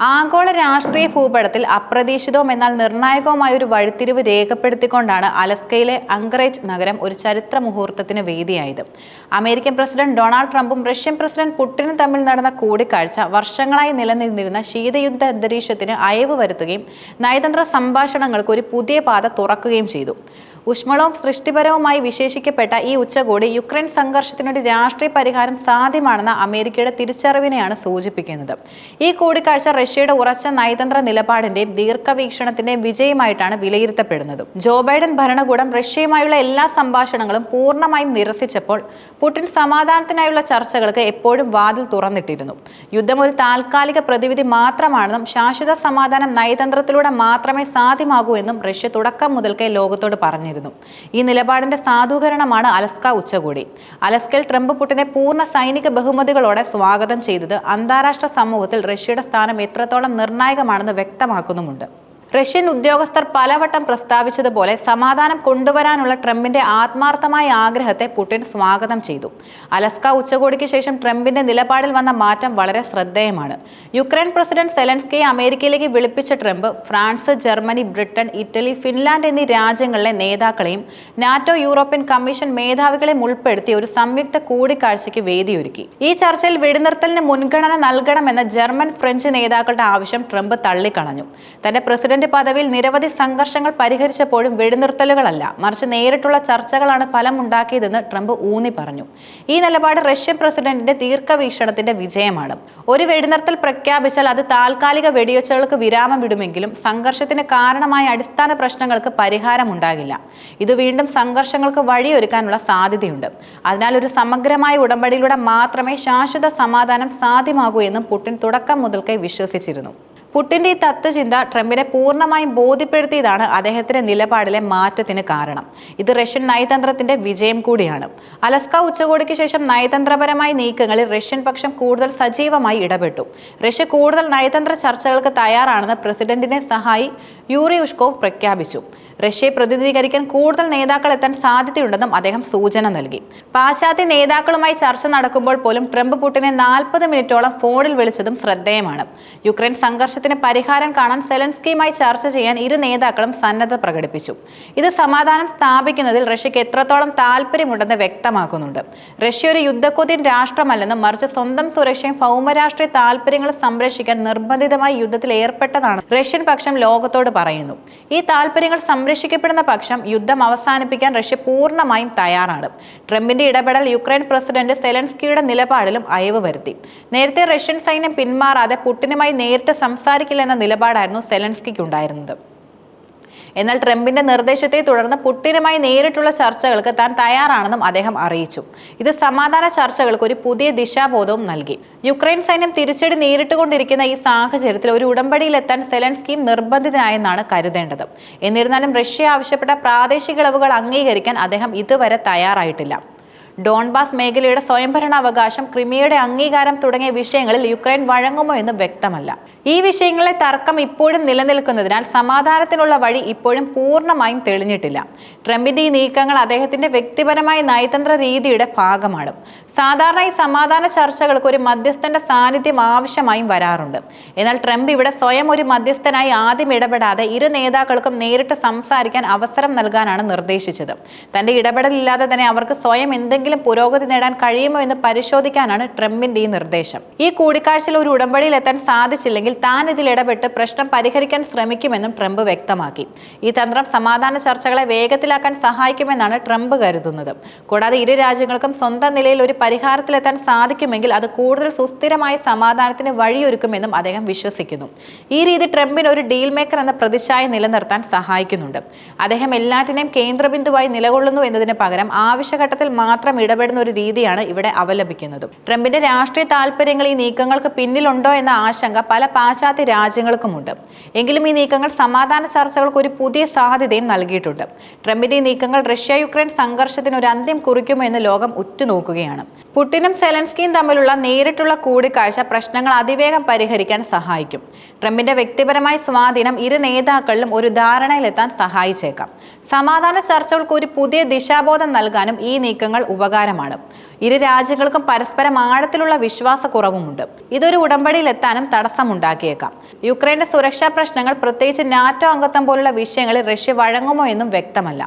ആഗോള രാഷ്ട്രീയ ഭൂപടത്തിൽ അപ്രതീക്ഷിതവും എന്നാൽ നിർണായകവുമായ ഒരു വഴിത്തിരിവ് രേഖപ്പെടുത്തിക്കൊണ്ടാണ് അലസ്കയിലെ അങ്കറേജ് നഗരം ഒരു ചരിത്ര മുഹൂർത്തത്തിന് വേദിയായത്. അമേരിക്കൻ പ്രസിഡന്റ് ഡൊണാൾഡ് ട്രംപും റഷ്യൻ പ്രസിഡന്റ് പുടിനും തമ്മിൽ നടന്ന കൂടിക്കാഴ്ച വർഷങ്ങളായി നിലനിന്നിരുന്ന ശീതയുദ്ധ അന്തരീക്ഷത്തിന് അയവ് വരുത്തുകയും നയതന്ത്ര സംഭാഷണങ്ങൾക്ക് ഒരു പുതിയ പാത തുറക്കുകയും ചെയ്തു. ഊഷ്മളവും സൃഷ്ടിപരവുമായി വിശേഷിക്കപ്പെട്ട ഈ ഉച്ചകോടി യുക്രൈൻ സംഘർഷത്തിനൊരു രാഷ്ട്രീയ പരിഹാരം സാധ്യമാണെന്ന അമേരിക്കയുടെ തിരിച്ചറിവിനെയാണ് സൂചിപ്പിക്കുന്നത്. ഈ കൂടിക്കാഴ്ച റഷ്യയുടെ ഉറച്ച നയതന്ത്ര നിലപാടിന്റെയും ദീർഘവീക്ഷണത്തിന്റെയും വിജയമായിട്ടാണ് വിലയിരുത്തപ്പെടുന്നത്. ജോ ബൈഡൻ ഭരണകൂടം റഷ്യയുമായുള്ള എല്ലാ സംഭാഷണങ്ങളും പൂർണമായും നിരസിച്ചപ്പോൾ പുടിൻ സമാധാനത്തിനായുള്ള ചർച്ചകൾക്ക് എപ്പോഴും വാതിൽ തുറന്നിട്ടിരുന്നു. യുദ്ധം ഒരു താൽക്കാലിക പ്രതിവിധി മാത്രമാണെന്നും ശാശ്വത സമാധാനം നയതന്ത്രത്തിലൂടെ മാത്രമേ സാധ്യമാകൂ എന്നും റഷ്യ തുടക്കം മുതൽക്കേ ലോകത്തോട് പറഞ്ഞിരുന്നു ഈ നിലപാടിന്റെ സാധൂകരണമാണ് അലസ്ക ഉച്ചകോടി. അലസ്കയിൽ ട്രംപ് പുട്ടിനെ പൂർണ സൈനിക ബഹുമതികളോടെ സ്വാഗതം ചെയ്തത് അന്താരാഷ്ട്ര സമൂഹത്തിൽ റഷ്യയുടെ സ്ഥാനം എത്രത്തോളം നിർണായകമാണെന്ന് വ്യക്തമാക്കുന്നുമുണ്ട്. റഷ്യൻ ഉദ്യോഗസ്ഥർ പലവട്ടം പ്രസ്താവിച്ചതുപോലെ സമാധാനം കൊണ്ടുവരാനുള്ള ട്രംപിന്റെ ആത്മാർത്ഥമായ ആഗ്രഹത്തെ പുടിൻ സ്വാഗതം ചെയ്തു. അലസ്ക ഉച്ചകോടിക്ക് ശേഷം ട്രംപിന്റെ നിലപാടിൽ വന്ന മാറ്റം വളരെ ശ്രദ്ധേയമാണ്. യുക്രൈൻ പ്രസിഡന്റ് സെലൻസ്കിയെ അമേരിക്കയിലേക്ക് വിളിപ്പിച്ച Trump France Germany Britain Italy Finland എന്നീ രാജ്യങ്ങളിലെ നേതാക്കളെയും നാറ്റോ യൂറോപ്യൻ കമ്മീഷൻ മേധാവികളെയും ഉൾപ്പെടുത്തി ഒരു സംയുക്ത കൂടിക്കാഴ്ചയ്ക്ക് വേദിയൊരുക്കി. ഈ ചർച്ചയിൽ വെടിനിർത്തലിന് മുൻഗണന നൽകണമെന്ന ജർമ്മൻ ഫ്രഞ്ച് നേതാക്കളുടെ ആവശ്യം ട്രംപ് തള്ളിക്കളഞ്ഞു. തന്റെ പ്രസിഡന്റ് പദവിയിൽ നിരവധി സംഘർഷങ്ങൾ പരിഹരിച്ചപ്പോഴും വെടിനിർത്തലുകളല്ല. മറിച്ച് നേരിട്ടുള്ള ചർച്ചകളാണ് ഫലമുണ്ടാക്കിയതെന്ന് ട്രംപ് ഊന്നി പറഞ്ഞു. ഈ നിലപാട് റഷ്യൻ പ്രസിഡന്റിന്റെ ദീർഘവീക്ഷണത്തിന്റെ വിജയമാണ്. ഒരു വെടിനിർത്തൽ പ്രഖ്യാപിച്ചാൽ അത് താൽക്കാലിക വെടിയൊച്ചകൾക്ക് വിരാമം വിടുമെങ്കിലും സംഘർഷത്തിന് കാരണമായ അടിസ്ഥാന പ്രശ്നങ്ങൾക്ക് പരിഹാരം ഉണ്ടാകില്ല ഇത് വീണ്ടും സംഘർഷങ്ങൾക്ക് വഴിയൊരുക്കാനുള്ള സാധ്യതയുണ്ട്. അതിനാൽ ഒരു സമഗ്രമായ ഉടമ്പടിയിലൂടെ മാത്രമേ ശാശ്വത സമാധാനം സാധ്യമാകൂ എന്നും പുടിൻ തുടക്കം മുതൽക്കേ വിശ്വസിച്ചിരുന്നു. പുട്ടിന്റെ ഈ തത്വചിന്ത ട്രംപിനെ പൂർണമായും ബോധ്യപ്പെടുത്തിയതാണ് അദ്ദേഹത്തിന്റെ നിലപാടിലെ മാറ്റത്തിന് കാരണം. ഇത് റഷ്യൻ നയതന്ത്രത്തിന്റെ വിജയം കൂടിയാണ്. അലസ്ക ഉച്ചകോടിക്ക് ശേഷം നയതന്ത്രപരമായ നീക്കങ്ങളിൽ റഷ്യൻ പക്ഷം കൂടുതൽ സജീവമായി ഇടപെട്ടു. റഷ്യ കൂടുതൽ നയതന്ത്ര ചർച്ചകൾക്ക് തയ്യാറാണെന്ന് പ്രസിഡന്റിനെ സഹായി യൂറി ഉഷ്കോവ് പ്രഖ്യാപിച്ചു. റഷ്യയെ പ്രതിനിധീകരിക്കാൻ കൂടുതൽ നേതാക്കൾ എത്താൻ സാധ്യതയുണ്ടെന്നും അദ്ദേഹം സൂചന നൽകി. പാശ്ചാത്യ നേതാക്കളുമായി ചർച്ച നടക്കുമ്പോൾ പോലും ട്രംപ് പുട്ടിനെ നാൽപ്പത് മിനിറ്റോളം ഫോണിൽ വിളിച്ചതും ശ്രദ്ധേയമാണ്. യുക്രൈൻ സംഘർഷത്തിന് പരിഹാരം കാണാൻ സെലൻസ്കിയുമായി ചർച്ച ചെയ്യാൻ ഇരു നേതാക്കളും സന്നദ്ധ പ്രകടിപ്പിച്ചു. ഇത് സമാധാനം സ്ഥാപിക്കുന്നതിൽ റഷ്യക്ക് എത്രത്തോളം താല്പര്യമുണ്ടെന്ന് വ്യക്തമാക്കുന്നുണ്ട്. റഷ്യ ഒരു യുദ്ധക്കൊതിൻ രാഷ്ട്രമല്ലെന്നും മറിച്ച് സ്വന്തം സുരക്ഷയും ഭൗമരാഷ്ട്രീയ താല്പര്യങ്ങളും സംരക്ഷിക്കാൻ നിർബന്ധിതമായി യുദ്ധത്തിൽ ഏർപ്പെട്ടതാണ് റഷ്യൻ പക്ഷം ലോകത്തോട് പറയുന്നു. ഈ താല്പര്യങ്ങൾ സംരക്ഷിക്കപ്പെടുന്ന പക്ഷം യുദ്ധം അവസാനിപ്പിക്കാൻ റഷ്യ പൂർണമായും തയ്യാറാണ്. ട്രംപിന്റെ ഇടപെടൽ യുക്രൈൻ പ്രസിഡന്റ് സെലൻസ്കിയുടെ നിലപാടിലും അയവ് വരുത്തി. നേരത്തെ റഷ്യൻ സൈന്യം പിന്മാറാതെ പുട്ടിനുമായി നേരിട്ട് സംസാരിക്കില്ലെന്ന നിലപാടായിരുന്നു സെലൻസ്കിക്ക് ഉണ്ടായിരുന്നത് എന്നാൽ ട്രംപിന്റെ നിർദ്ദേശത്തെ തുടർന്ന് പുട്ടിനുമായി നേരിട്ടുള്ള ചർച്ചകൾക്ക് താൻ തയ്യാറാണെന്നും അദ്ദേഹം അറിയിച്ചു. ഇത് സമാധാന ചർച്ചകൾക്ക് ഒരു പുതിയ ദിശാബോധവും നൽകി. യുക്രൈൻ സൈന്യം തിരിച്ചടി നേരിട്ടുകൊണ്ടിരിക്കുന്ന ഈ സാഹചര്യത്തിൽ ഒരു ഉടമ്പടിയിലെത്താൻ സെലൻസ്കിയും നിർബന്ധിതനായെന്നാണ് കരുതേണ്ടത്. എന്നിരുന്നാലും റഷ്യ ആവശ്യപ്പെട്ട പ്രാദേശിക ഇളവുകൾ അംഗീകരിക്കാൻ അദ്ദേഹം ഇതുവരെ തയ്യാറായിട്ടില്ല. ഡോൺബാസ് മേഖലയുടെ സ്വയംഭരണാവകാശം ക്രിമിയയുടെ അംഗീകാരം തുടങ്ങിയ വിഷയങ്ങളിൽ യുക്രൈൻ വഴങ്ങുമോ എന്ന് വ്യക്തമല്ല. ഈ വിഷയങ്ങളിലെ തർക്കം ഇപ്പോഴും നിലനിൽക്കുന്നതിനാൽ സമാധാനത്തിനുള്ള വഴി ഇപ്പോഴും പൂർണമായും തെളിഞ്ഞിട്ടില്ല. ട്രംപിന്റെ ഈ നീക്കങ്ങൾ അദ്ദേഹത്തിന്റെ വ്യക്തിപരമായ നയതന്ത്ര രീതിയുടെ ഭാഗമാണ്. സാധാരണ ഈ സമാധാന ചർച്ചകൾക്ക് ഒരു മധ്യസ്ഥന്റെ സാന്നിധ്യം ആവശ്യമായും വരാറുണ്ട്. എന്നാൽ ട്രംപ് ഇവിടെ സ്വയം ഒരു മധ്യസ്ഥനായി ആദ്യം ഇടപെടാതെ ഇരു നേതാക്കൾക്കും നേരിട്ട് സംസാരിക്കാൻ അവസരം നൽകാനാണ് നിർദ്ദേശിച്ചത്. തന്റെ ഇടപെടലില്ലാതെ തന്നെ അവർക്ക് സ്വയം എന്തെങ്കിലും പുരോഗതി നേടാൻ കഴിയുമോ എന്ന് പരിശോധിക്കാനാണ് ട്രംപിന്റെ ഈ നിർദ്ദേശം. ഈ കൂടിക്കാഴ്ചയിൽ ഒരു ഉടമ്പടിയിൽ എത്താൻ സാധിച്ചില്ലെങ്കിൽ താൻ ഇതിൽ ഇടപെട്ട് പ്രശ്നം പരിഹരിക്കാൻ ശ്രമിക്കുമെന്നും ട്രംപ് വ്യക്തമാക്കി. ഈ തന്ത്രം സമാധാന ചർച്ചകളെ വേഗത്തിലാക്കാൻ സഹായിക്കുമെന്നാണ് ട്രംപ് കരുതുന്നത്. കൂടാതെ ഇരു രാജ്യങ്ങൾക്കും സ്വന്തം നിലയിൽ ഒരു പരിഹാരത്തിലെത്താൻ സാധിക്കുമെങ്കിൽ അത് കൂടുതൽ സുസ്ഥിരമായ സമാധാനത്തിന് വഴിയൊരുക്കുമെന്നും അദ്ദേഹം വിശ്വസിക്കുന്നു. ഈ രീതി ട്രംപിന് ഒരു ഡീൽ മേക്കർ എന്ന പ്രതിച്ഛായ നിലനിർത്താൻ സഹായിക്കുന്നുണ്ട്. അദ്ദേഹം എല്ലാറ്റിനെയും കേന്ദ്രബിന്ദുവായി നിലകൊള്ളുന്നു എന്നതിന് പകരം ആവശ്യഘട്ടത്തിൽ മാത്രം ഇടപെടുന്ന ഒരു രീതിയാണ് ഇവിടെ അവലംബിക്കുന്നത്. ട്രംപിന്റെ രാഷ്ട്രീയ താല്പര്യങ്ങൾ ഈ നീക്കങ്ങൾക്ക് പിന്നിലുണ്ടോ എന്ന ആശങ്ക പല പാശ്ചാത്യ രാജ്യങ്ങൾക്കുമുണ്ട്. എങ്കിലും ഈ നീക്കങ്ങൾ സമാധാന ചർച്ചകൾക്ക് ഒരു പുതിയ സാധ്യതയും നൽകിയിട്ടുണ്ട്. ട്രംപിന്റെ ഈ നീക്കങ്ങൾ റഷ്യ യുക്രൈൻ സംഘർഷത്തിന് ഒരു അന്ത്യം കുറിക്കുമോ എന്ന് ലോകം ഉറ്റുനോക്കുകയാണ്. പുട്ടിനും സെലൻസ്കിയും തമ്മിലുള്ള നേരിട്ടുള്ള കൂടിക്കാഴ്ച പ്രശ്നങ്ങൾ അതിവേഗം പരിഹരിക്കാൻ സഹായിക്കും. ട്രംപിന്റെ വ്യക്തിപരമായ സ്വാധീനം ഇരു നേതാക്കളിലും ഒരു ധാരണയിലെത്താൻ സഹായിച്ചേക്കാം. സമാധാന ചർച്ചകൾക്ക് ഒരു പുതിയ ദിശാബോധം നൽകാനും ഈ നീക്കങ്ങൾ ഉപകാരമാണ്. ഇരു രാജ്യങ്ങൾക്കും പരസ്പരം ആഴത്തിലുള്ള വിശ്വാസക്കുറവുമുണ്ട്. ഇതൊരു ഉടമ്പടിയിലെത്താനും തടസ്സമുണ്ടാക്കിയേക്കാം. യുക്രൈന്റെ സുരക്ഷാ പ്രശ്നങ്ങൾ പ്രത്യേകിച്ച് നാറ്റോ അംഗത്വം പോലുള്ള വിഷയങ്ങളിൽ റഷ്യ വഴങ്ങുമോ എന്നും വ്യക്തമല്ല.